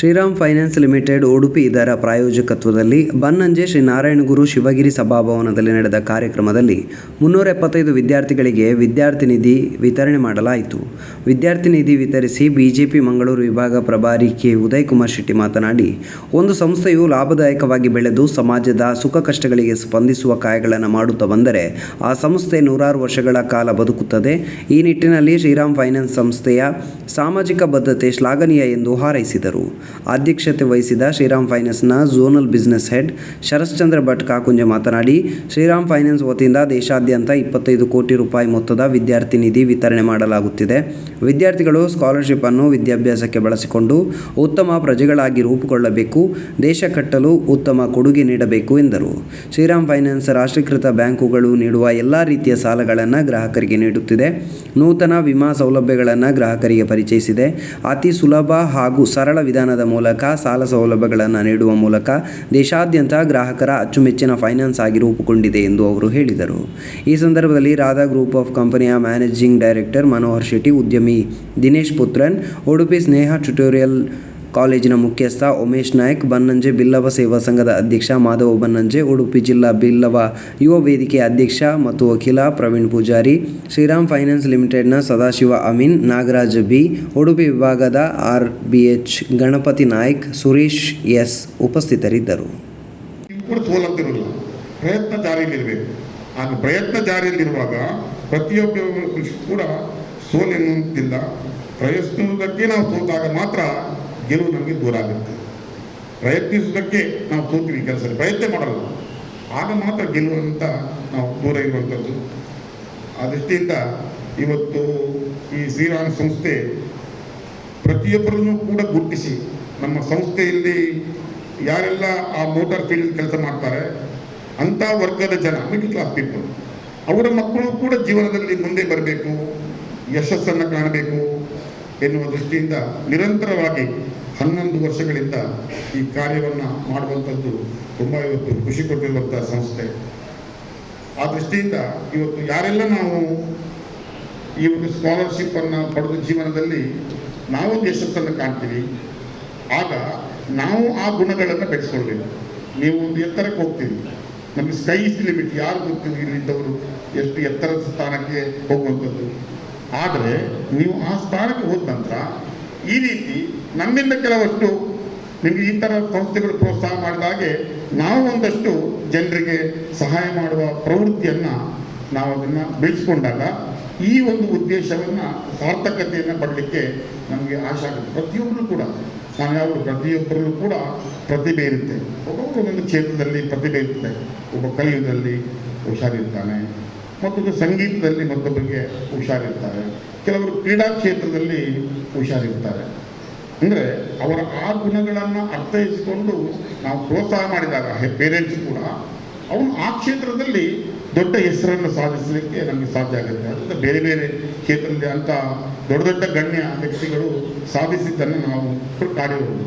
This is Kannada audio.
ಶ್ರೀರಾಮ್ ಫೈನಾನ್ಸ್ ಲಿಮಿಟೆಡ್, ಉಡುಪಿ ಇದರ ಪ್ರಾಯೋಜಕತ್ವದಲ್ಲಿ ಬನ್ನಂಜೆ ಶ್ರೀ ನಾರಾಯಣ ಗುರು ಶಿವಗಿರಿ ಸಭಾಭವನದಲ್ಲಿ ನಡೆದ ಕಾರ್ಯಕ್ರಮದಲ್ಲಿ ಮುನ್ನೂರ ಎಪ್ಪತ್ತೈದು ವಿದ್ಯಾರ್ಥಿಗಳಿಗೆ ವಿದ್ಯಾರ್ಥಿ ನಿಧಿ ವಿತರಣೆ ಮಾಡಲಾಯಿತು. ವಿದ್ಯಾರ್ಥಿ ನಿಧಿ ವಿತರಿಸಿ ಬಿಜೆಪಿ ಮಂಗಳೂರು ವಿಭಾಗ ಪ್ರಭಾರಿ ಕೆ. ಉದಯ್ ಕುಮಾರ್ ಶೆಟ್ಟಿ ಮಾತನಾಡಿ, ಒಂದು ಸಂಸ್ಥೆಯು ಲಾಭದಾಯಕವಾಗಿ ಬೆಳೆದು ಸಮಾಜದ ಸುಖ ಕಷ್ಟಗಳಿಗೆ ಸ್ಪಂದಿಸುವ ಕಾಯಗಳನ್ನು ಮಾಡುತ್ತಾ ಬಂದರೆ ಆ ಸಂಸ್ಥೆ ನೂರಾರು ವರ್ಷಗಳ ಕಾಲ ಬದುಕುತ್ತದೆ. ಈ ನಿಟ್ಟಿನಲ್ಲಿ ಶ್ರೀರಾಮ್ ಫೈನಾನ್ಸ್ ಸಂಸ್ಥೆಯ ಸಾಮಾಜಿಕ ಬದ್ಧತೆ ಶ್ಲಾಘನೀಯ ಎಂದು ಹಾರೈಸಿದರು. ಅಧ್ಯಕ್ಷತೆ ವಹಿಸಿದ Shriram ಫೈನಾನ್ಸ್ನ zonal business head Sharashchandra Bhat Kakunje ಮಾತನಾಡಿ, ಶ್ರೀರಾಮ್ ಫೈನಾನ್ಸ್ ವತಿಯಿಂದ ದೇಶಾದ್ಯಂತ ಇಪ್ಪತ್ತೈದು ಕೋಟಿ ರೂಪಾಯಿ ಮೊತ್ತದ ವಿದ್ಯಾರ್ಥಿ ನಿಧಿ ವಿತರಣೆ ಮಾಡಲಾಗುತ್ತಿದೆ. ವಿದ್ಯಾರ್ಥಿಗಳು ಸ್ಕಾಲರ್ಶಿಪ್ ಅನ್ನು ವಿದ್ಯಾಭ್ಯಾಸಕ್ಕೆ ಬಳಸಿಕೊಂಡು ಉತ್ತಮ ಪ್ರಜೆಗಳಾಗಿ ರೂಪುಗೊಳ್ಳಬೇಕು, ದೇಶ ಕಟ್ಟಲು ಉತ್ತಮ ಕೊಡುಗೆ ನೀಡಬೇಕು ಎಂದರು. ಶ್ರೀರಾಮ್ ಫೈನಾನ್ಸ್ ರಾಷ್ಟ್ರೀಕೃತ ಬ್ಯಾಂಕುಗಳು ನೀಡುವ ಎಲ್ಲ ರೀತಿಯ ಸಾಲಗಳನ್ನು ಗ್ರಾಹಕರಿಗೆ ನೀಡುತ್ತಿದೆ. ನೂತನ ವಿಮಾ ಸೌಲಭ್ಯಗಳನ್ನು ಗ್ರಾಹಕರಿಗೆ ಪರಿಚಯಿಸಿದೆ. ಅತಿ ಸುಲಭ ಹಾಗೂ ಸರಳ ವಿಧಾನದ ಮೂಲಕ ಸಾಲ ಸೌಲಭ್ಯಗಳನ್ನು ನೀಡುವ ಮೂಲಕ ದೇಶಾದ್ಯಂತ ಗ್ರಾಹಕರ ಅಚ್ಚುಮೆಚ್ಚಿನ ಫೈನಾನ್ಸ್ ಆಗಿ ರೂಪುಗೊಂಡಿದೆ ಎಂದು ಅವರು ಹೇಳಿದರು. ಈ ಸಂದರ್ಭದಲ್ಲಿ ರಾಧಾ ಗ್ರೂಪ್ ಆಫ್ ಕಂಪನಿಯ ಮ್ಯಾನೇಜಿಂಗ್ ಡೈರೆಕ್ಟರ್ ಮನೋಹರ್ ಶೆಟ್ಟಿ, ಉದ್ಯಮಿ ದಿನೇಶ್ ಪುತ್ರನ್, ಉಡುಪಿ ಸ್ನೇಹ ಟ್ಯುಟೋರಿಯಲ್ ಕಾಲೇಜಿನ ಮುಖ್ಯಸ್ಥ ಉಮೇಶ್ ನಾಯ್ಕ್, ಬನ್ನಂಜೆ ಬಿಲ್ಲವ ಸೇವಾ ಸಂಘದ ಅಧ್ಯಕ್ಷ ಮಾಧವ ಬನ್ನಂಜೆ, ಉಡುಪಿ ಜಿಲ್ಲಾ ಬಿಲ್ಲವ ಯುವ ವೇದಿಕೆ ಅಧ್ಯಕ್ಷ ಮತ್ತು ವಕೀಲ ಪ್ರವೀಣ್ ಪೂಜಾರಿ, ಶ್ರೀರಾಮ್ ಫೈನಾನ್ಸ್ ಲಿಮಿಟೆಡ್ನ ಸದಾಶಿವ ಅಮೀನ್, ನಾಗರಾಜ್ ಬಿ, ಉಡುಪಿ ವಿಭಾಗದ R B H Ganapati Naik, Suresh S ಉಪಸ್ಥಿತರಿದ್ದರು. ಪ್ರಯತ್ನ ಜಾರಿಯಲ್ಲಿರಬೇಕು. ಪ್ರಯತ್ನ ಜಾರಿಯಲ್ಲಿರುವಾಗ ಕೂಡ ಸೋಲೆನ್ನುವಂತಿಲ್ಲ ಪ್ರಯತ್ನದಕ್ಕೆ ನಾವು ಸೋತಾಗ ಮಾತ್ರ ಗೆಲುವು ನಮಗೆ ದೂರ ಆಗುತ್ತೆ. ಪ್ರಯತ್ನಿಸುವುದಕ್ಕೆ ನಾವು ತೋತೀವಿ ಕೆಲಸ ಪ್ರಯತ್ನ ಮಾಡಲ್ಲ. ಆಗ ಮಾತ್ರ ಗೆಲುವು ಅಂತ ನಾವು ದೂರ ಇರುವಂಥದ್ದು. ಆ ದೃಷ್ಟಿಯಿಂದ ಇವತ್ತು ಈ ಶ್ರೀರಾಮ ಸಂಸ್ಥೆ ಪ್ರತಿಯೊಬ್ಬರನ್ನು ಕೂಡ ಗುರುತಿಸಿ ನಮ್ಮ ಸಂಸ್ಥೆಯಲ್ಲಿ ಯಾರೆಲ್ಲ ಆ ಮೋಟಾರ್ ಫೀಲ್ಡ್ ಕೆಲಸ ಮಾಡ್ತಾರೆ, ಅಂಥ ವರ್ಗದ ಜನ ಮಿಡಲ್ ಕ್ಲಾಸ್ ಪೀಪಲ್ ಅವರ ಮಕ್ಕಳು ಕೂಡ ಜೀವನದಲ್ಲಿ ಮುಂದೆ ಬರಬೇಕು, ಯಶಸ್ಸನ್ನು ಕಾಣಬೇಕು ಎನ್ನುವ ದೃಷ್ಟಿಯಿಂದ ನಿರಂತರವಾಗಿ ಹನ್ನೊಂದು ವರ್ಷಗಳಿಂದ ಈ ಕಾರ್ಯವನ್ನು ಮಾಡುವಂಥದ್ದು ತುಂಬ ಇವತ್ತು ಖುಷಿ ಕೊಟ್ಟಿರುವಂಥ ಸಂಸ್ಥೆ. ಆ ದೃಷ್ಟಿಯಿಂದ ಇವತ್ತು ಯಾರೆಲ್ಲ ನಾವು ಈ ಒಂದು ಸ್ಕಾಲರ್ಶಿಪ್ ಅನ್ನು ಪಡೆದ ಜೀವನದಲ್ಲಿ ನಾವು ಯಶಸ್ಸನ್ನು ಕಾಣ್ತೀವಿ, ಆಗ ನಾವು ಆ ಗುಣಗಳನ್ನು ಬೆಳೆಸ್ಕೊಳ್ಬೇಕು ನೀವು ಒಂದು ಎತ್ತರಕ್ಕೆ ಹೋಗ್ತೀವಿ ನಮಗೆ ಸ್ಕೈ ಇಸ್ ಲಿಮಿಟ್ ಯಾರು ಗೊತ್ತಿಲ್ಲ ಇಲ್ಲಿದ್ದವರು ಎಷ್ಟು ಎತ್ತರದ ಸ್ಥಾನಕ್ಕೆ ಹೋಗುವಂಥದ್ದು. ಆದರೆ ನೀವು ಆ ಸ್ಥಾನಕ್ಕೆ ಹೋದ ನಂತರ ಈ ರೀತಿ ನಮ್ಮಿಂದ ಕೆಲವಷ್ಟು ನಿಮಗೆ ಈ ಥರ ಸಂಸ್ಥೆಗಳು ಪ್ರೋತ್ಸಾಹ ಮಾಡಿದಾಗೆ ನಾವು ಒಂದಷ್ಟು ಜನರಿಗೆ ಸಹಾಯ ಮಾಡುವ ಪ್ರವೃತ್ತಿಯನ್ನು ನಾವು ಅದನ್ನು ಬೆಳೆಸ್ಕೊಂಡಾಗ ಈ ಒಂದು ಉದ್ದೇಶವನ್ನು ಸಾರ್ಥಕತೆಯನ್ನು ಪಡಲಿಕ್ಕೆ ನಮಗೆ ಆಶೆ ಆಗುತ್ತೆ. ಪ್ರತಿಯೊಬ್ಬರು ಕೂಡ, ನಾನು ಯಾವುದು ಪ್ರತಿಯೊಬ್ಬರಲ್ಲೂ ಕೂಡ ಪ್ರತಿಭೆ ಇರುತ್ತೆ. ಒಬ್ಬೊಬ್ಬರು ಒಂದೊಂದು ಕ್ಷೇತ್ರದಲ್ಲಿ ಪ್ರತಿಭೆ ಇರುತ್ತೆ ಒಬ್ಬ ಕಲಿಯುವುದರಲ್ಲಿ ಹುಷಾರಿರ್ತಾನೆ, ಮತ್ತೊಂದು ಸಂಗೀತದಲ್ಲಿ ಮತ್ತೊಬ್ಬರಿಗೆ ಹುಷಾರಿರ್ತಾರೆ. ಕೆಲವರು ಕ್ರೀಡಾ ಕ್ಷೇತ್ರದಲ್ಲಿ ಹುಷಾರಿರ್ತಾರೆ. ಅಂದರೆ ಅವರ ಆ ಗುಣಗಳನ್ನು ಅರ್ಥೈಸಿಕೊಂಡು ನಾವು ಪ್ರೋತ್ಸಾಹ ಮಾಡಿದಾಗ ಪೇರೆಂಟ್ಸ್ ಕೂಡ, ಅವನು ಆ ಕ್ಷೇತ್ರದಲ್ಲಿ ದೊಡ್ಡ ಹೆಸರನ್ನು ಸಾಧಿಸಲಿಕ್ಕೆ ನಮಗೆ ಸಾಧ್ಯ ಆಗುತ್ತೆ. ಅದರಿಂದ ಬೇರೆ ಬೇರೆ ಕ್ಷೇತ್ರದಲ್ಲಿ ಅಂತ ದೊಡ್ಡ ದೊಡ್ಡ ಗಣ್ಯ ವ್ಯಕ್ತಿಗಳು ಸಾಧಿಸಿದ್ದನ್ನು ನಾವು ಕಾಡಿರಬಹುದು